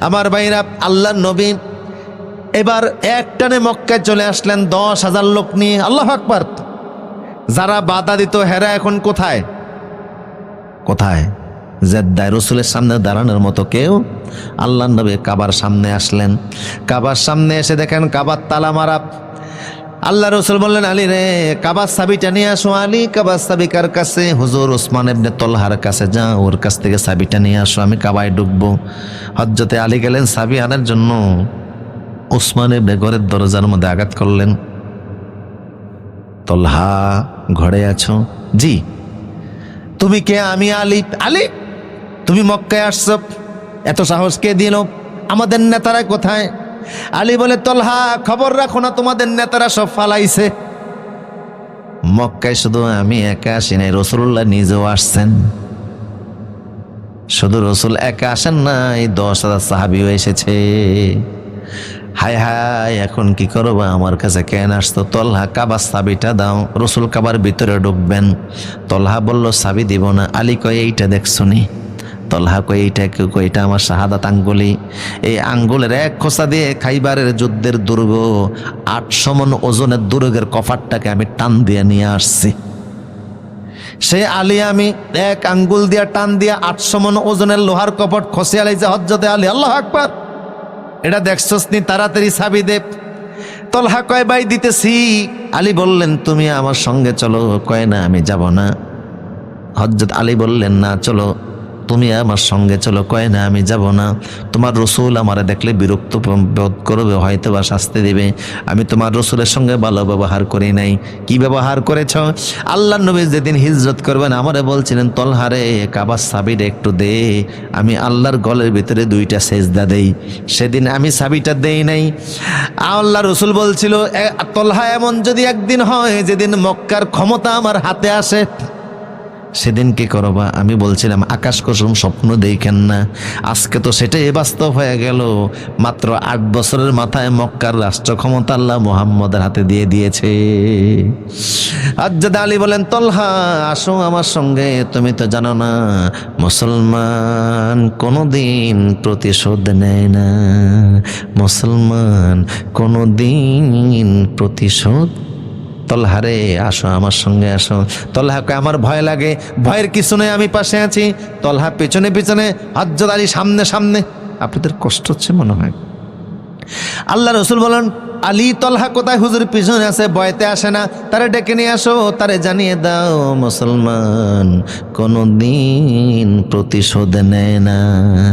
আমার ভাইরা আল্লাহ নবী এবার এক টানে মক্কায় চলে আসলেন দশ হাজার লোক নিয়ে। আল্লাহ আকবার। যারা বাধা দিত, হেরা এখন কোথায়? কোথায়? জেদ্দায় রসুলের সামনে দাঁড়ানোর মতো কেউ আল্লাহ নবী কাবার সামনে আসলেন। কাবার সামনে এসে দেখেন কাবার তালা মারা আল্লাহ রসুল বললেন, আলী রে, কাবার সাবিটা নিয়ে আসো, আলী। কাবার সাবি কার কাছে? হুজুর ওসমান এবনে তলহার কাছে যা ওর কাছ থেকে সাবিটা নিয়ে আসো, আমি কাবায় ডুববো। হজ্জতে আলী গেলেন সাবি আনার জন্য। ওসমান এবনে ঘরের দরজার মধ্যে আঘাত করলেন। তলহা, ঘরে আছো? জি। তুমি কে? আমি আলী। আলী, তুমি মক্কায় আসছ। এত সাহস কে দিল? আমাদের নেতারা কোথায়? আলী বলে, তলহা, খবর রাখো না, তোমাদের নেতারা সব ফালাইছে। মক্কায় শুধু আমি একা আসি নাই রসুল্লাহ নিজেও আসছেন। শুধু রসুল একা আসেন নাই, দশ হাজার সাহাবিও এসেছে। হায় হায়, এখন কি করব? আমার কাছে কেন আসতো? তলহা, কাবার সাবিটা দাও। রসুল কাবার ভিতরে ঢুকবেন। তলহা বলল সাবি দিব না। আলী কয়, এইটা দেখছ নি তলহা কয় এইটা কেউ কয় এটা আমার শাহাদাত আঙ্গুলি। এই আঙ্গুলের এক খোসা দিয়ে খাইবারের যুদ্ধের দুর্গ, আটশো মন ওজনের দুর্গের কফারটাকে আমি টান দিয়ে নিয়ে আসছি। সে আলী আমি এক আঙ্গুল দিয়ে টান দিয়ে আটশো মন ওজনের লোহার কপট খসে আলাইছে হজ্জতে আলী, আল্লাহ আকবার। এটা দেখছস নি তাড়াতাড়ি সাবি দেব তলহা কয় বাই দিতেছি। আলী বললেন, তুমি আমার সঙ্গে চলো। কয়, না, আমি যাব না। হজরত আলী বললেন, না, চলো। তুমি আমার সঙ্গে চলো, কয় না, আমি যাব না। তোমার রসুল আমারে দেখলে বিরক্ত বোধ করবে, হয়তো বা শাস্তি দিবে। আমি তোমার রসুলের সঙ্গে ভালো ব্যবহার করি নাই। কি ব্যবহার করেছ? আল্লাহ নবী যেদিন হিজরত করবেন, আমারে বলছিলেন তলহারে কাবার সাবিটা একটু দে। আমি আল্লাহর গলের ভিতরে দুইটা সেজদা দেই। সেদিন আমি সাবিটা দেই নাই। আল্লাহ রসুল বলছিল, "এ- তলহা এমন যদি একদিন হয়, যেদিন মক্কার ক্ষমতা আমার হাতে আসে সেদিন কি করবা, আমি বলছিলাম, আকাশ কুসুম স্বপ্ন দেখেন না। আজকে তো সেটাই বাস্তব হয়ে গেল। মাত্র আট বছরের মাথায় মক্কার রাষ্ট্র ক্ষমতা আল্লাহ মোহাম্মদের হাতে দিয়ে দিয়েছে। আজ্জাদ আলী বলেন, তলহা, আসো আমার সঙ্গে, তুমি তো জানো না, মুসলমান কোনোদিন প্রতিশোধ নেয় না। মুসলমান কোনোদিন প্রতিশোধ তলহারে আসো আমার সঙ্গে, আসো। তলহা কয়, আমার ভয় লাগে, ভয়ের কিছু নেই, আমি পাশে আছি। তলহা পেছনে পেছনে, হজ্জত আলী সামনে সামনে। আপনাদের কষ্ট হচ্ছে মনে হয়। আল্লাহ রসুল বলেন, আলী তলহা কোথায়? হুজুর পিছনে আছে বয়তে আসে না। তারে ডেকে নিয়ে আসো, তারে জানিয়ে দাও, মুসলমান কোনো দিন প্রতিশোধ নেয় না।